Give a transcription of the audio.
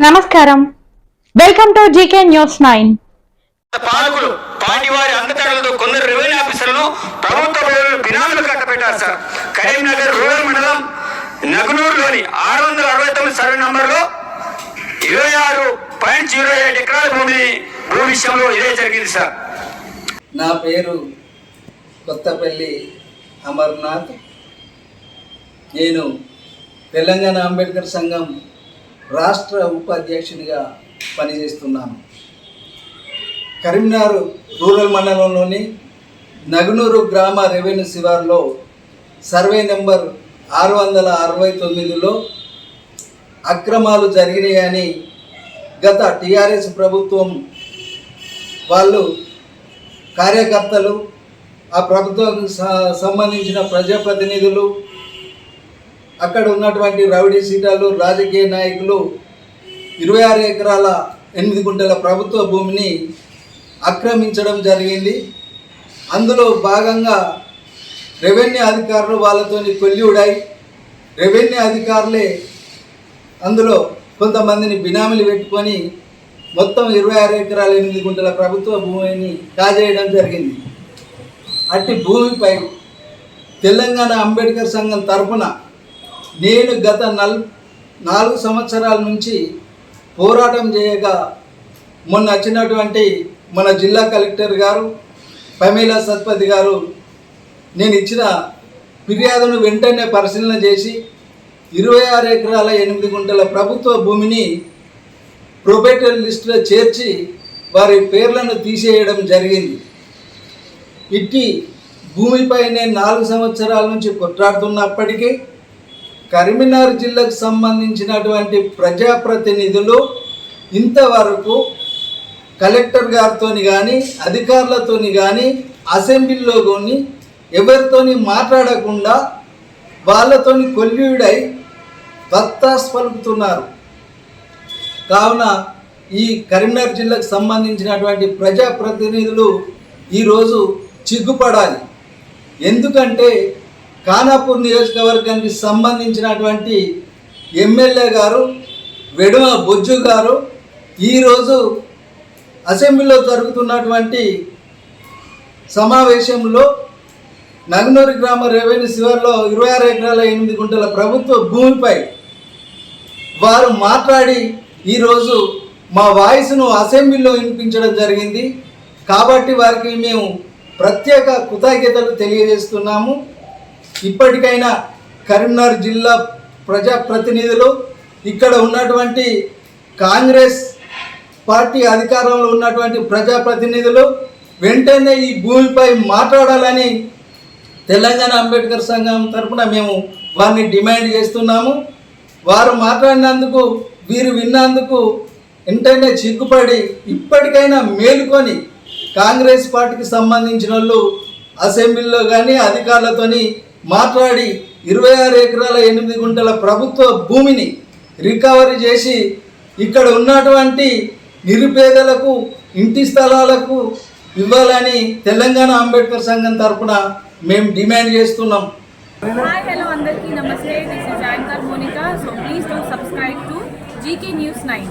నమస్కారం. Welcome to GK news nine పాలకులు party వారి అండతడలతో కొందరు రెవెన్యూ ఆఫీసర్లను ప్రభుత్వ బినాములు కట్టబెట్టారు సార్. కరీంనగర్ రూరల్ మండలం నగునూరులోని ఆరు వందల అరవై తొమ్మిది సర్వే నంబర్లో ఇరవై ఆరు పాయింట్ జీరో ఏడు ఎకరాల భూమిని భూ విషయంలో ఇదే జరిగింది సార్. నా పేరు కొత్తపల్లి అమర్నాథ్. నేను తెలంగాణ అంబేద్కర్ సంఘం రాష్ట్ర ఉపాధ్యక్షునిగా పనిచేస్తున్నాను. కరీంనగర్ రూరల్ మండలంలోని నగునూరు గ్రామ రెవెన్యూ శివార్లో సర్వే నెంబర్ ఆరు వందల అరవై తొమ్మిదిలో అక్రమాలు జరిగినాయని గత టీఆర్ఎస్ ప్రభుత్వం వాళ్ళు కార్యకర్తలు ఆ ప్రభుత్వానికి సంబంధించిన ప్రజాప్రతినిధులు అక్కడ ఉన్నటువంటి రౌడీ సీటాలు రాజకీయ నాయకులు ఇరవై ఆరు ఎకరాల ఎనిమిది గుంటల ప్రభుత్వ భూమిని ఆక్రమించడం జరిగింది. అందులో భాగంగా రెవెన్యూ అధికారులు వాళ్ళతోని కొల్లివుడై రెవెన్యూ అధికారులే అందులో కొంతమందిని బినామీలు పెట్టుకొని మొత్తం ఇరవై ఆరు ఎకరాల ఎనిమిది గుంటల ప్రభుత్వ భూమిని కాజేయడం జరిగింది. అట్టి భూమిపై తెలంగాణ అంబేద్కర్ సంఘం తరఫున నేను గత నల్ నాలుగు సంవత్సరాల నుంచి పోరాటం చేయగా మొన్న వచ్చినటువంటి మన జిల్లా కలెక్టర్ గారు పమేలా సత్పతి గారు నేను ఇచ్చిన ఫిర్యాదును వెంటనే పరిశీలన చేసి ఇరవై ఆరు ఎకరాల ఎనిమిది గుంటల ప్రభుత్వ భూమిని ప్రొబేటరీ లిస్టులో చేర్చి వారి పేర్లను తీసేయడం జరిగింది. ఇట్టి భూమిపై నేను నాలుగు సంవత్సరాల నుంచి కొట్లాడుతున్నప్పటికీ కరీంనగర్ జిల్లాకు సంబంధించినటువంటి ప్రజాప్రతినిధులు ఇంతవరకు కలెక్టర్ గారితో కానీ అధికారులతో కానీ అసెంబ్లీలో కానీ ఎవరితోని మాట్లాడకుండా వాళ్ళతోని కొల్యూడై బత్తాస్ పలుకుతున్నారు. కావున ఈ కరీంనగర్ జిల్లాకు సంబంధించినటువంటి ప్రజాప్రతినిధులు ఈరోజు చిగ్గుపడాలి. ఎందుకంటే ఖానాపూర్ నియోజకవర్గానికి సంబంధించినటువంటి ఎమ్మెల్యే గారు వెడుమ బొజ్జు గారు ఈరోజు అసెంబ్లీలో జరుగుతున్నటువంటి సమావేశంలో నగనూరు గ్రామ రెవెన్యూ శివర్లో ఇరవై ఆరు ఎకరాల ఎనిమిది గుంటల ప్రభుత్వ భూమిపై వారు మాట్లాడి ఈరోజు మా వాయిస్ను అసెంబ్లీలో వినిపించడం జరిగింది. కాబట్టి వారికి మేము ప్రత్యేక కృతజ్ఞతలు తెలియజేస్తున్నాము. ఇప్పటికైనా కరీంనగర్ జిల్లా ప్రజాప్రతినిధులు ఇక్కడ ఉన్నటువంటి కాంగ్రెస్ పార్టీ అధికారంలో ఉన్నటువంటి ప్రజాప్రతినిధులు వెంటనే ఈ భూమిపై మాట్లాడాలని తెలంగాణ అంబేద్కర్ సంఘం తరపున మేము వారిని డిమాండ్ చేస్తున్నాము. వారు మాట్లాడినందుకు వీరు విన్నందుకు వెంటనే చిక్కుపడి ఇప్పటికైనా మేలుకొని కాంగ్రెస్ పార్టీకి సంబంధించిన వాళ్ళు అసెంబ్లీలో కానీ అధికారులతోని మాట్లాడి ఇరవై ఆరు ఎకరాల ఎనిమిది గుంటల ప్రభుత్వ భూమిని రికవరీ చేసి ఇక్కడ ఉన్నటువంటి నిరుపేదలకు ఇంటి స్థలాలకు ఇవ్వాలని తెలంగాణ అంబేద్కర్ సంఘం తరపున మేము డిమాండ్ చేస్తున్నాం. Hi, hello, అందరికీ నమస్తే. This is anchor Monika so please do subscribe to GK news nine